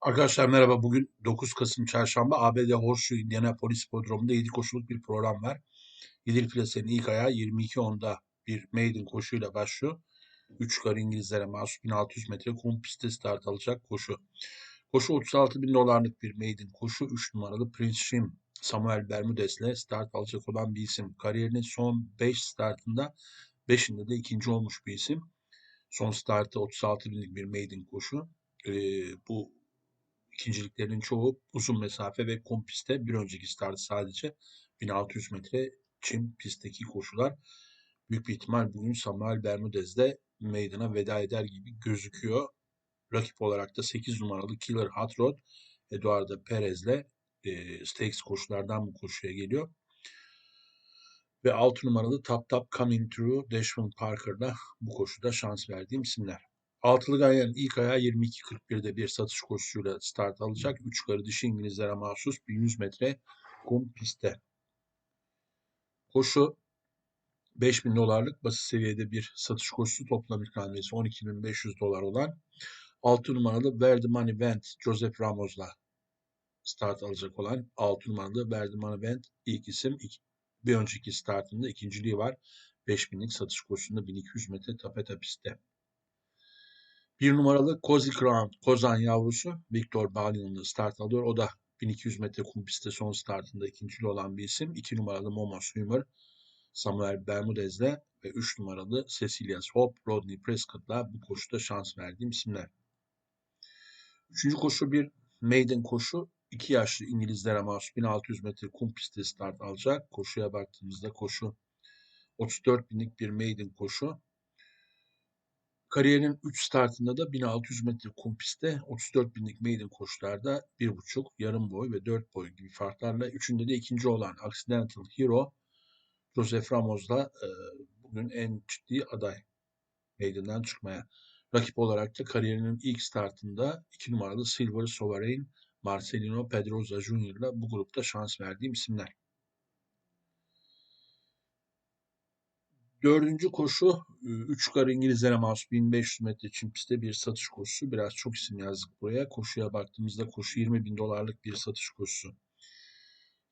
Arkadaşlar merhaba. Bugün 9 Kasım Çarşamba ABD Horseshoe Indianapolis Hipodromu'nda 7 koşuluk bir program var. Yedil Plase'nin ilk ayağı 22.10'da bir maiden koşuyla başlıyor. 3 kar İngilizlere mahsus 1600 metre kum pistte start alacak koşu. Koşu 36 bin dolarlık bir maiden koşu. 3 numaralı Prince Shim Samuel Bermudez'le start alacak olan bir isim. Kariyerinin son 5 startında 5'inde de ikinci olmuş bir isim. Son startı 36 binlik bir maiden koşu. Ee, bu ikinciliklerinin çoğu uzun mesafe ve kum pistte. Bir önceki start sadece 1600 metre çim pistteki koşular. Büyük bir ihtimal bugün Samuel Bermudez de meydana veda eder gibi gözüküyor. Rakip olarak da 8 numaralı Killer Hot Rod Eduardo Perez'le e, stakes koşulardan bu koşuya geliyor. Ve 6 numaralı Tap Tap Coming Through Dashman Parker'da bu koşuda şans verdiğim isimler. Altılı Ganyan'ın ilk ayağı 22.41'de bir satış koşusuyla start alacak. Üç karı dişi İngilizlere mahsus 1100 metre kum pistte. Koşu 5000 dolarlık basit seviyede bir satış koşusu toplam ikramiyesi 12.500 dolar olan 6 numaralı Verdi Money Vent Joseph Ramos'la start alacak olan 6 numaralı Verdi Money Vent ilk isim. Bir önceki startında ikinciliği var. 5000'lik satış koşusunda 1200 metre tapeta pistte. Bir numaralı Cozy Crown Kozan yavrusu Victor Balin'le start alıyor. O da 1200 metre kum pistte son startında ikincili olan bir isim. İki numaralı Momo Swimmer Samuel Bermudez'le ve üç numaralı Cecilia's Hope Rodney Prescott'la bu koşuda şans verdiğim isimler. Üçüncü koşu bir maiden koşu. İki yaşlı İngilizlere mahsus 1600 metre kum pistte start alacak. Koşuya baktığımızda koşu 34 binlik bir maiden koşu. Kariyerin 3 startında da 1600 metre kum pistte 34 binlik maiden koşularda 1,5, yarım boy ve 4 boy gibi farklarla üçünde de ikinci olan Accidental Hero Joseph Ramos'la e, bugün en ciddi aday meydandan çıkmaya. Rakip olarak da kariyerinin ilk startında 2 numaralı Silver Sovereign Marcelino Pedroza Jr. bu grupta şans verdiğim isimler. Dördüncü koşu 3 kar İngilizlere mahsus 1500 metre çim pistte bir satış koşusu. Biraz çok isim yazdık buraya. Koşuya baktığımızda koşu 20 bin dolarlık bir satış koşusu.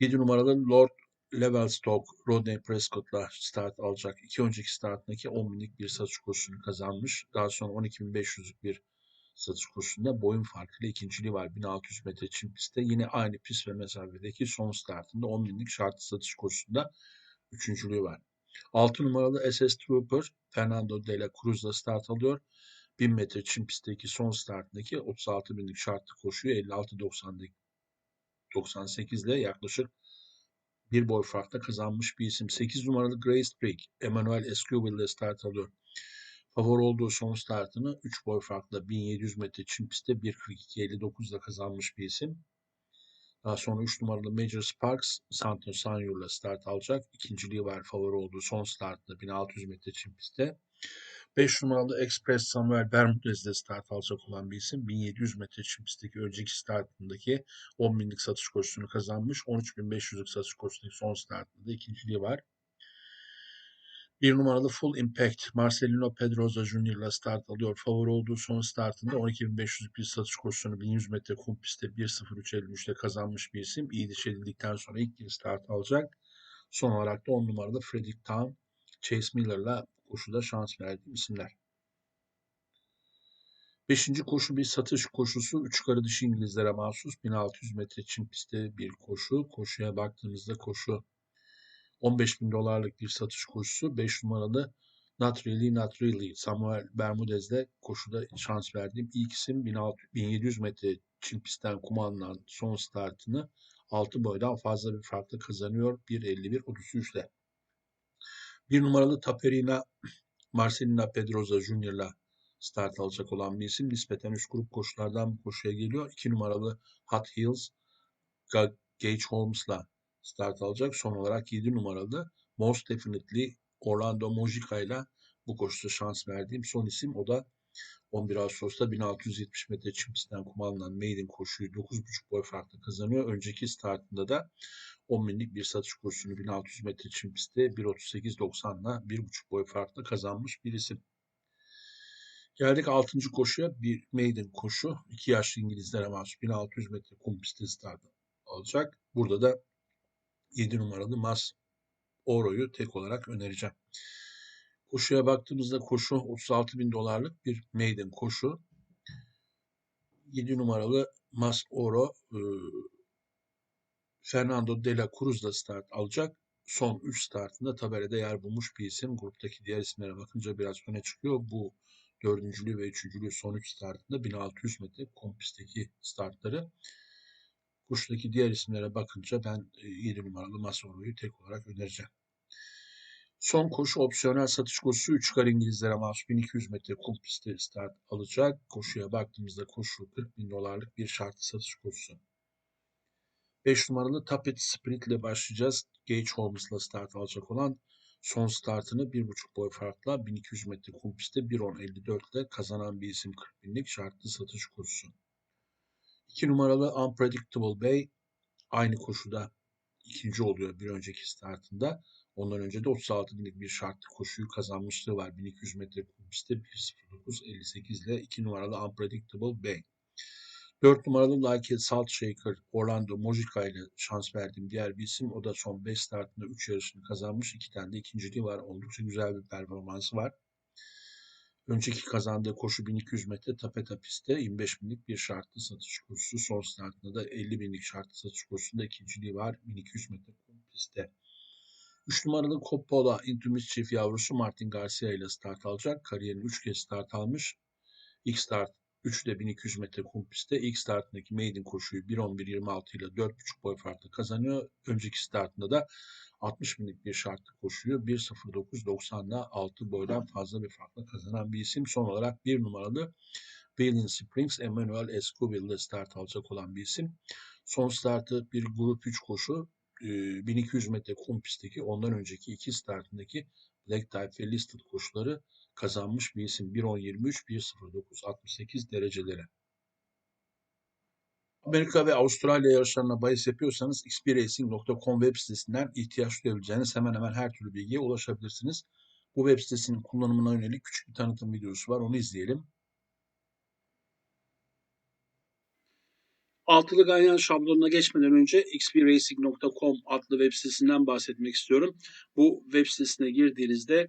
7 numaralı Lord Levelstock Rodney Prescott'la start alacak. İki önceki startındaki 10 binlik bir satış koşusunu kazanmış. Daha sonra 12.500'lük bir satış koşusunda boyun farkıyla ikinciliği var. 1600 metre çim pistte. Yine aynı pist ve mesafedeki son startında 10 binlik şartlı satış koşusunda üçüncülüğü var. 6 numaralı SS Trooper Fernando de la Cruz'la start alıyor. 1000 metre çim pistteki son startındaki 36 binlik şartlı koşuyu 56-98 ile yaklaşık bir boy farkla kazanmış bir isim. 8 numaralı Grace Brigg, Emmanuel Esquivel ile start alıyor. Favori olduğu son startını 3 boy farkla 1700 metre çim pistte 1.42.59 ile kazanmış bir isim. Daha sonra 3 numaralı Major Sparks Santo Sanyur'la start alacak. İkinciliği var favori olduğu son startında 1600 metre çim pistte. 5 numaralı Express Samuel Bermudez'de start alacak olan bir isim. 1700 metre çim pistteki önceki startındaki 10 binlik satış koşusunu kazanmış. 13.500'lük satış koşusundaki son startında da ikinciliği var. Bir numaralı Full Impact Marcelino Pedroza Jr. ile start alıyor. Favori olduğu son startında 12.500 bir satış koşusunu 1100 metre kum pistte 1.03.53 ile kazanmış bir isim. İyi diş edildikten sonra ilk kez start alacak. Son olarak da 10 numaralı Frederick Town Chase Miller'la koşuda şans verdiği isimler. Beşinci koşu bir satış koşusu. Üç karı dışı İngilizlere mahsus 1600 metre çim pistte bir koşu. Koşuya baktığımızda koşu 15 bin dolarlık bir satış koşusu. 5 numaralı Not Really Not Really Samuel Bermudez'de koşuda şans verdiğim ilk isim 1700 metre çim pistten kumandan son startını 6 boydan fazla bir farkla kazanıyor. 1.51-33 ile. Bir numaralı Taperina Marcelina Pedroza Junior'la start alacak olan bir isim. Nispeten üst grup koşulardan bu koşuya geliyor. 2 numaralı Hot Heels Gage Holmes'la start alacak. Son olarak 7 numaralı Most Definitely Orlando Mojica ile bu koşuda şans verdiğim son isim. O da 11 Ağustos'ta 1670 metre çim pistten kum alınan maiden koşuyu 9.5 boy farklı kazanıyor. Önceki startında da 10 binlik bir satış kursunu 1600 metre çim pistte 1.38.90'la 1.5 boy farklı kazanmış bir isim. Geldik 6. koşuya. Bir maiden koşu. 2 yaşlı İngilizlere mahsus 1600 metre kum pisti start alacak. Burada da 7 numaralı Mas Oro'yu tek olarak önereceğim. Koşuya baktığımızda koşu 36 bin dolarlık bir maiden koşu. 7 numaralı Mas Oro e, Fernando de la Cruz'la start alacak. Son 3 startında tabelada yer bulmuş bir isim. Gruptaki diğer isimlere bakınca biraz öne çıkıyor. Bu dördüncülüğü ve üçüncülüğü son 3 startında 1600 metre kompisteki startları. Kuştaki diğer isimlere bakınca ben 7 e, numaralı Masoro'yu tek olarak önereceğim. Son koşu opsiyonel satış koşusu 3 kar İngilizlere mahsus 1200 metre kum pisti start alacak. Koşuya baktığımızda koşu 40 bin dolarlık bir şartlı satış koşusu. 5 numaralı Tapet Sprint ile başlayacağız. Gage Holmes'la start alacak olan son startını 1.5 boy farkla 1200 metre kum pistte 1.10.54 ile kazanan bir isim 40 binlik şartlı satış koşusu. 2 numaralı Unpredictable Bay aynı koşuda ikinci oluyor bir önceki startında. Ondan önce de 36 binlik bir şartlı koşuyu kazanmışlığı var. 1200 metre pistte 1.09.58 ile 2 numaralı Unpredictable Bay. 4 numaralı Like Salt Shaker Orlando Mojica ile şans verdiğim diğer bir isim. O da son 5 startında 3 yarışını kazanmış. 2 tane de ikinciliği var. Oldukça güzel bir performansı var. Önceki kazandığı koşu 1200 metre tapeta pistte 25 binlik bir şartlı satış koşusu. Son startında da 50 binlik şartlı satış koşusunda ikinciliği var 1200 metre pistte. 3 numaralı Coppola Intumis çift yavrusu Martin Garcia ile start alacak. Kariyerin 3 kez start almış. İlk start 3'de 1200 metre kum pistte ilk startındaki maiden koşuyu 1.11.26 ile 4.5 boy farklı kazanıyor. Önceki startında da 60 binlik bir şartlı koşuyu 1.09.90 ile 6 boydan fazla bir farkla kazanan bir isim. Son olarak bir numaralı Wheeling Springs Emmanuel Escobar ile start alacak olan bir isim. Son startı bir grup 3 koşu 1200 metre kum pistteki ondan önceki iki startındaki Black Type ve Listed koşuları kazanmış bir isim 1.10.23, 1.09, 68 derecelere. Amerika ve Avustralya yarışlarına bahis yapıyorsanız xbracing.com web sitesinden ihtiyaç duyabileceğiniz hemen hemen her türlü bilgiye ulaşabilirsiniz. Bu web sitesinin kullanımına yönelik küçük bir tanıtım videosu var. Onu izleyelim. Altılı ganyan şablonuna geçmeden önce xbracing.com adlı web sitesinden bahsetmek istiyorum. Bu web sitesine girdiğinizde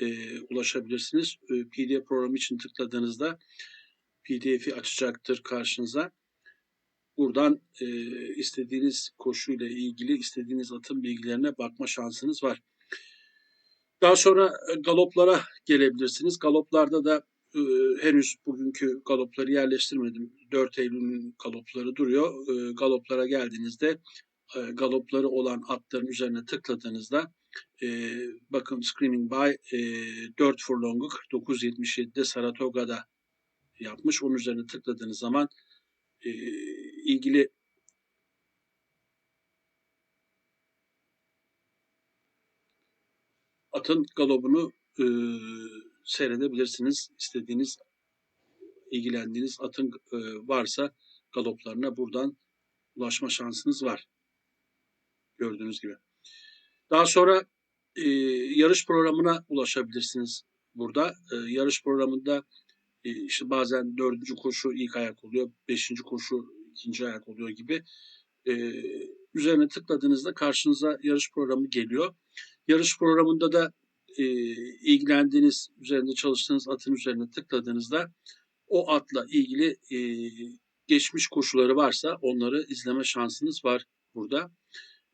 e, ulaşabilirsiniz. E, PDF programı için tıkladığınızda PDF'i açacaktır karşınıza. Buradan e, istediğiniz koşuyla ilgili istediğiniz atın bilgilerine bakma şansınız var. Daha sonra e, galoplara gelebilirsiniz. Galoplarda da e, henüz bugünkü galopları yerleştirmedim. 4 Eylül'ün galopları duruyor. E, galoplara geldiğinizde galopları olan atların üzerine tıkladığınızda e, bakın Screaming By e, 4 furlong'u 49.77'de Saratoga'da yapmış. Onun üzerine tıkladığınız zaman e, ilgili atın galobunu e, seyredebilirsiniz. İstediğiniz, ilgilendiğiniz atın e, varsa galoplarına buradan ulaşma şansınız var. Gördüğünüz gibi. Daha sonra e, yarış programına ulaşabilirsiniz burada. E, yarış programında e, işte bazen dördüncü koşu ilk ayak oluyor, beşinci koşu ikinci ayak oluyor gibi. E, üzerine tıkladığınızda karşınıza yarış programı geliyor. Yarış programında da e, ilgilendiğiniz, üzerinde çalıştığınız atın üzerine tıkladığınızda o atla ilgili e, geçmiş koşuları varsa onları izleme şansınız var burada.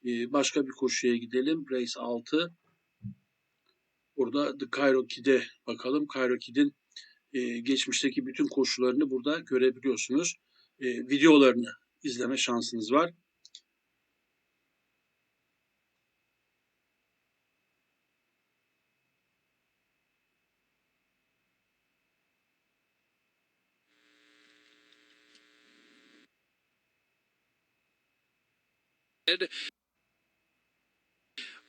Ee, başka bir koşuya gidelim. Race 6. Burada The Cairo Kid'e bakalım. Cairo Kid'in e, geçmişteki bütün koşularını burada görebiliyorsunuz. E, videolarını izleme şansınız var. head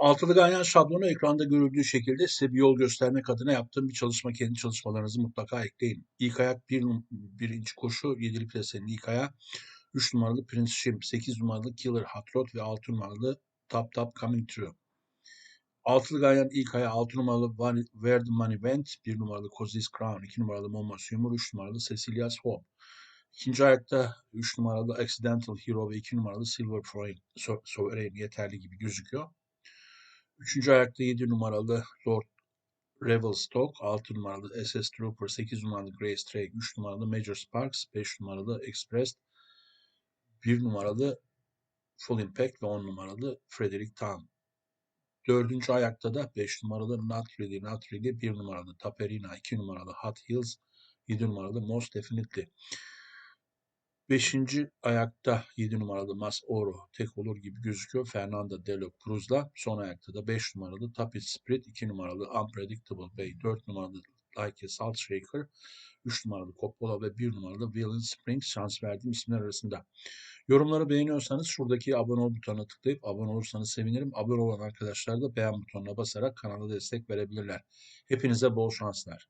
Altılı ganyan şablonu ekranda görüldüğü şekilde size bir yol göstermek adına yaptığım bir çalışma. Kendi çalışmalarınızı mutlaka ekleyin. İlk ayak bir, birinci koşu, yedili plasenin ilk ayağı. 3 numaralı Prince Shim, 8 numaralı Killer Hot Rod ve 6 numaralı Top Top Coming True. Altılı ganyan ilk ayağı 6 numaralı Van- Where the Money Went, 1 numaralı Cozy's Crown, 2 numaralı Momo's Humor, 3 numaralı Cecilia's Hope. İkinci ayakta 3 numaralı Accidental Hero ve 2 numaralı Silver Foreign, So- Sovereign yeterli gibi gözüküyor. Üçüncü ayakta 7 numaralı Lord Revelstock, 6 numaralı SS Trooper, 8 numaralı Grace Drake, 3 numaralı Major Sparks, 5 numaralı Express, 1 numaralı Full Impact ve 10 numaralı Frederick Town. Dördüncü ayakta da 5 numaralı Not Really Not Really, 1 numaralı Taperina, 2 numaralı Hot Heels, 7 numaralı Most Definitely. Beşinci ayakta 7 numaralı Mas Oro tek olur gibi gözüküyor. Fernando Delo Cruz'la. Son ayakta da 5 numaralı Tapit Spirit, 2 numaralı Unpredictable Bay, 4 numaralı Like a Salt Shaker, 3 numaralı Coppola ve 1 numaralı Villain Springs şans verdiğim isimler arasında. Yorumları beğeniyorsanız şuradaki abone ol butonuna tıklayıp abone olursanız sevinirim. Abone olan arkadaşlar da beğen butonuna basarak kanala destek verebilirler. Hepinize bol şanslar.